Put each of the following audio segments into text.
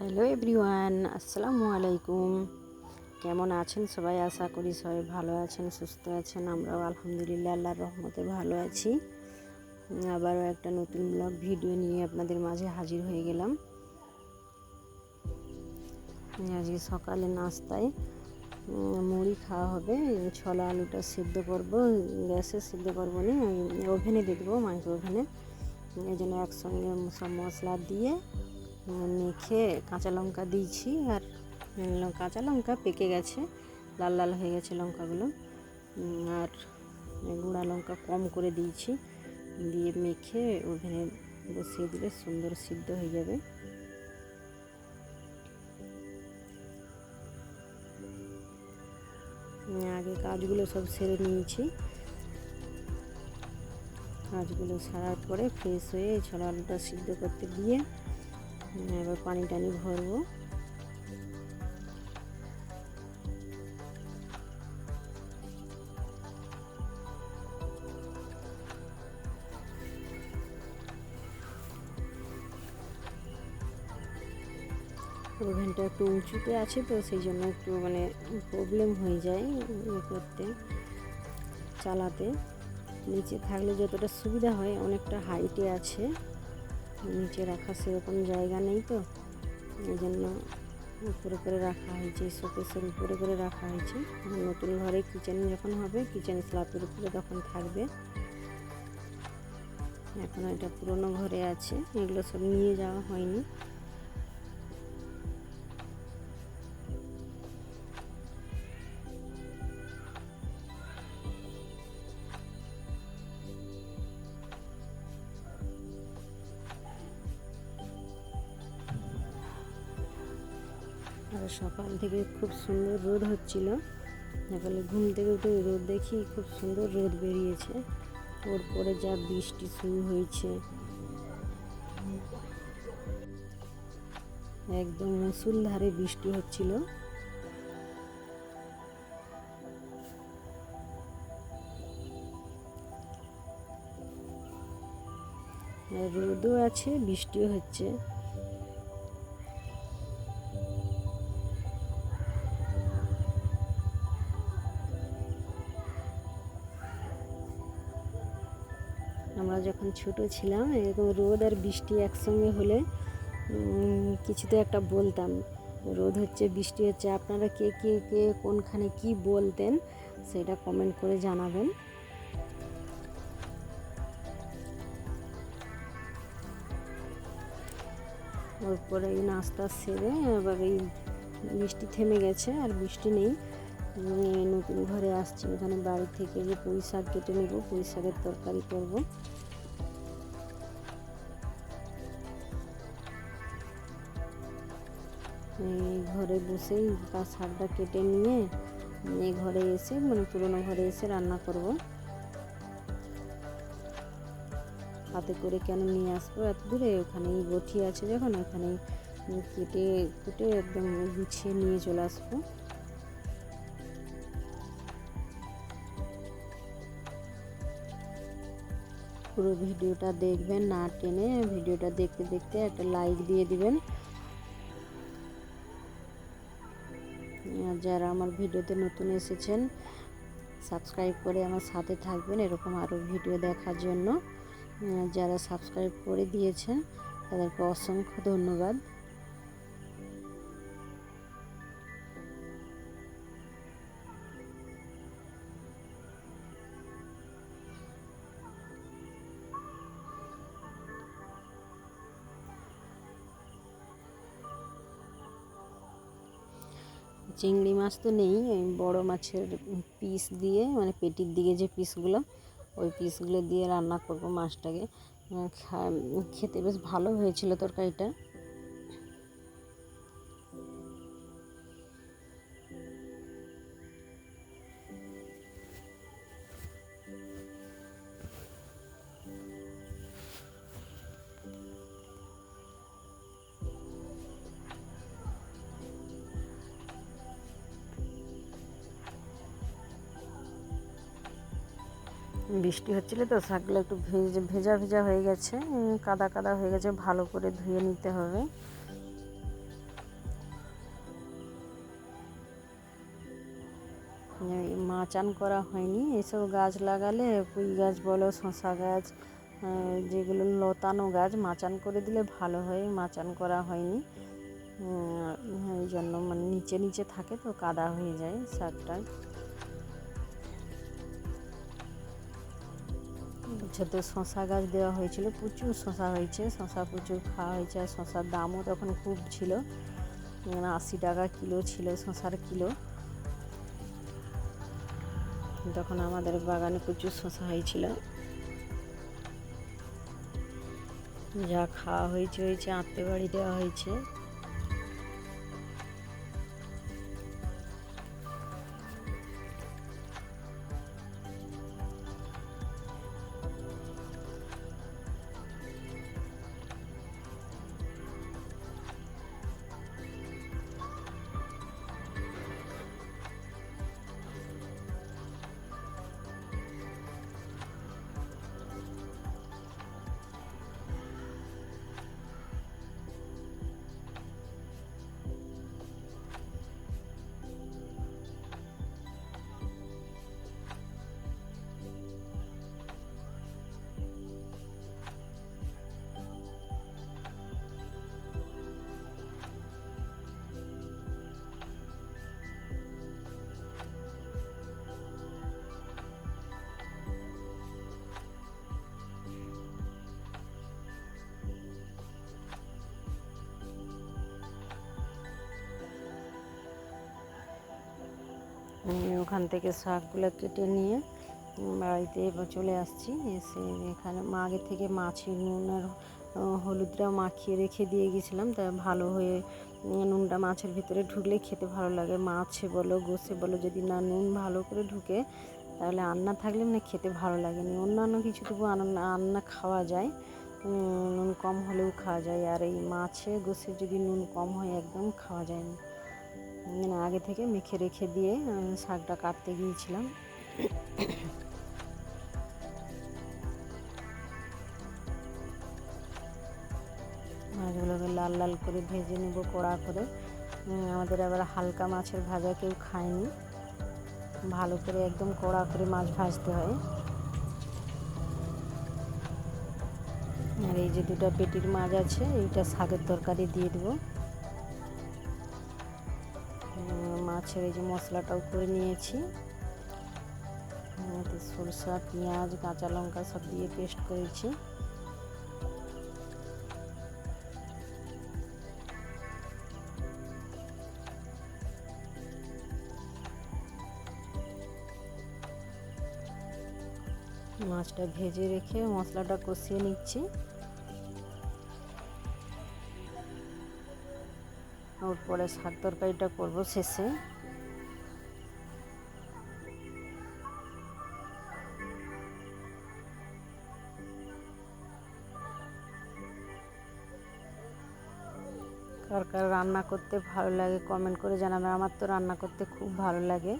Hello everyone, আসসালামু আলাইকুম। কেমন আছেন সবাই? আশা করি সবাই ভালো আছেন, সুস্থ আছেন। আমরাও আলহামদুলিল্লাহ, আল্লাহর রহমতে ভালো আছি। আবারও একটা নতুন ব্লগ ভিডিও নিয়ে আপনাদের মাঝে হাজির হয়ে গেলাম। আজকে সকালে নাস্তায় মুড়ি খাওয়া হবে। ছলা আলুটা সিদ্ধ করব। গ্যাসে সিদ্ধ করব না ওভেনে দিয়ে দেবো ওভেনে এই জন্য একসঙ্গে সব মশলা দিয়ে মেখে কাঁচা লঙ্কা দিয়েছি আর কাঁচা লঙ্কা পেকে গেছে, লাল লাল হয়ে গেছে লঙ্কাগুলো। আর গুঁড়া লঙ্কা কম করে দিয়েছি, দিয়ে মেখে ওভেনে বসিয়ে দিলে সুন্দর সিদ্ধ হয়ে যাবে। আগে কাজগুলো সব সেরে নিয়েছি। কাজগুলো সারার পরে ফ্রেশ হয়ে ছড়া আলুটা সিদ্ধ করতে দিয়ে এবার পানি টানি ভরবো। ওভেনটা একটু উঁচুতে আছে তো, সেই জন্য একটু মানে প্রবলেম হয়ে যায় ইয়ে করতে, চালাতে। নিচে থাকলে যতটা সুবিধা হয়, অনেকটা হাইটে আছে। নিচে রাখা সেরকম জায়গা নেই তো। এই জন্য উপরে করে রাখা হয়েছে, শোকেসের উপরে করে রাখা হয়েছে। নতুন ঘরে কিচেন যখন হবে কিচেন স্ল্যাপের উপরে তখন থাকবে। এখন এটা পুরনো ঘরে আছে, এগুলো সব নিয়ে যাওয়া হয়নি। সকাল থেকে খুব সুন্দর রোদ হচ্ছিল। সকালে ঘুম থেকে উঠে রোদ দেখি খুব সুন্দর রোদ বেরিয়েছে। ওর পরে যা বৃষ্টি শুরু হয়েছে। একদম মুসুলধারে বৃষ্টি হচ্ছিল। রোদও আছে, বৃষ্টিও হচ্ছে। আমরা যখন ছোট ছিলাম এরকম রোদ আর বৃষ্টি একসঙ্গে হলে উম, কিছু তো একটা বলতাম রোদ হচ্ছে বৃষ্টি হচ্ছে। আপনারা কে কে কে কোনখানে কি বলতেন সেটা কমেন্ট করে জানাবেন। তারপরে এই নাস্তা সেরে এবার এই বৃষ্টি থেমে গেছে আর বৃষ্টি নেই। নতুন ঘরে আসছি ওখানে বাড়ি থেকে যে পুঁই শাক কেটে নেব, পুঁই শাকের তরকারি করব। ঘরে বসেই শাকটা কেটে নিয়ে এই ঘরে এসে মানে পুরোনো ঘরে এসে রান্না করব। হাতে করে কেন নিয়ে আসব? এত দূরে ওখানেই বটি আছে যখন, ওখানেই কেটে কুটে একদম গুছিয়ে নিয়ে চলে আসব। পুরো ভিডিওটা দেখবেন, না টেনে ভিডিওটা দেখতে দেখতে একটা লাইক দিয়ে দিবেন। যারা আমার ভিডিওতে নতুন এসেছেন সাবস্ক্রাইব করে আমার সাথে থাকবেন এরকম আরও ভিডিও দেখার জন্য। যারা সাবস্ক্রাইব করে দিয়েছেন, তাদেরকে অসংখ্য ধন্যবাদ। চিংড়ি মাছ তো নেই বড় মাছের পিস দিয়ে মানে পেটির দিকে যে পিসগুলো ওই পিসগুলো দিয়ে রান্না করব মাছটাকে। খেতে বেশ ভালো হয়েছিল তরকারিটা। বৃষ্টি হচ্ছিল তো, শাকগুলো একটু ভেজে, ভেজা ভেজা হয়ে গেছে। কাদা কাদা হয়ে গেছে, ভালো করে ধুয়ে নিতে হবে। মা চান করা হয়নি, এসব গাছ লাগালে, পুঁই গাছ বলো শশা গাছ যেগুলো লতানো গাছ মাচান করে দিলে ভালো হয় মাচান করা হয়নি। এই জন্য মানে নিচে নিচে থাকে তো, কাদা হয়ে যায় শাকটা। বছরতে শশা গাছ দেওয়া হয়েছিল, প্রচুর শশা হয়েছে শশা প্রচুর খাওয়া হয়েছে, আর শশার দামও তখন খুব ছিল আশি টাকা কিলো ছিল শশার কিলো। তখন আমাদের বাগানে প্রচুর শশা হয়েছিল। যা খাওয়া হয়েছে হয়েছে, আত্মীয় বাড়ি দেওয়া হয়েছে। ওখান থেকে শাকগুলো কেটে নিয়ে বাড়িতে চলে আসছি। এসে এখানে মা আগে থেকে মাছে নুন আর হলুদটা মাখিয়ে রেখে দিয়ে গেছিলাম। তা ভালো হয়ে নুনটা মাছের ভিতরে ঢুকলে খেতে ভালো লাগে। মাছে বলো গোসে বলো, যদি না নুন ভালো করে ঢুকে তাহলে আন্না থাকলে মানে খেতে ভালো লাগে না অন্যান্য কিছু তবু আন্না খাওয়া যায়। নুন কম হলেও খাওয়া যায়। আর এই মাছে গোসে যদি নুন কম হয় একদম খাওয়া যায় না। আগে থেকে মেখে রেখে দিয়ে শাকটা কাটতে গিয়েছিলাম। মাছগুলোকে লাল লাল করে ভেজে নেব কড়া করে। আমাদের আবার হালকা মাছের ভাজা কেউ খায়নি। ভালো করে একদম কড়া করে মাছ ভাজতে হয়। আর এই যে দুটো পেটির মাছ আছে, এইটা শাকের তরকারি দিয়ে দেবো। মাছের এই যে মশলাটাও করে নিয়েছি। সরষা, পেঁয়াজ, কাঁচা লঙ্কা সব দিয়ে পেস্ট করেছি। মাছটা ভেজে রেখে মশলাটা কষিয়ে নিচ্ছি। ওর পরে শাক তরকারিটা করব শেষে। কার রান্না করতে ভালো লাগে কমেন্ট করে জানাবেন। আমার তো রান্না করতে খুব ভালো লাগে।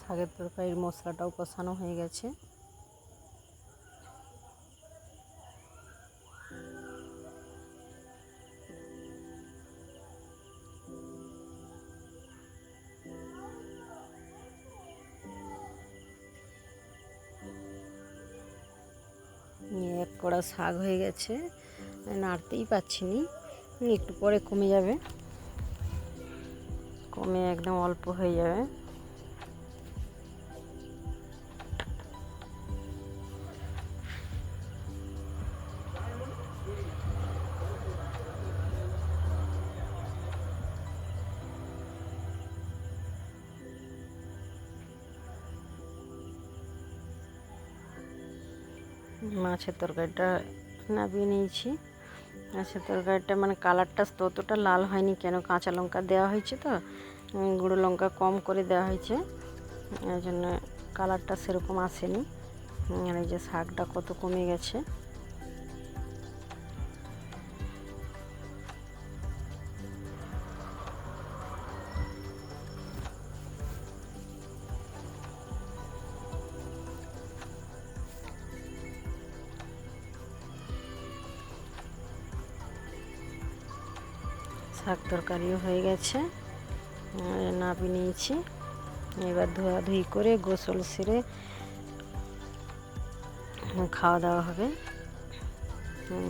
শাকের তরকারির মশলাটাও কষানো হয়ে গেছে। কড়া শাক হয়ে গেছে। নাড়তেই পাচ্ছি নি একটু পরে কমে যাবে। কমে একদম অল্প হয়ে যাবে। মাছের তরকারিটা নামিয়ে নিয়েছি। মাছের তরকারিটা মানে কালারটা ততটা লাল হয়নি, কেন কাঁচা লঙ্কা দেওয়া হয়েছে তো গুঁড়ো লঙ্কা কম করে দেওয়া হয়েছে। এই জন্য কালারটা সেরকম আসেনি। মানে যে শাকটা কত কমে গেছে। শাক তরকারিও হয়ে গেছে। নাপি নিয়েছি। এবার ধোয়াধুয়ি করে গোসল সেরে খাওয়া দাওয়া হবে।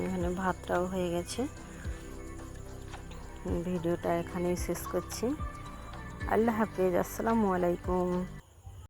এখানে ভাতটাও হয়ে গেছে। ভিডিওটা এখানেই শেষ করছি। আল্লাহ হাফিজ, আসসালামু আলাইকুম।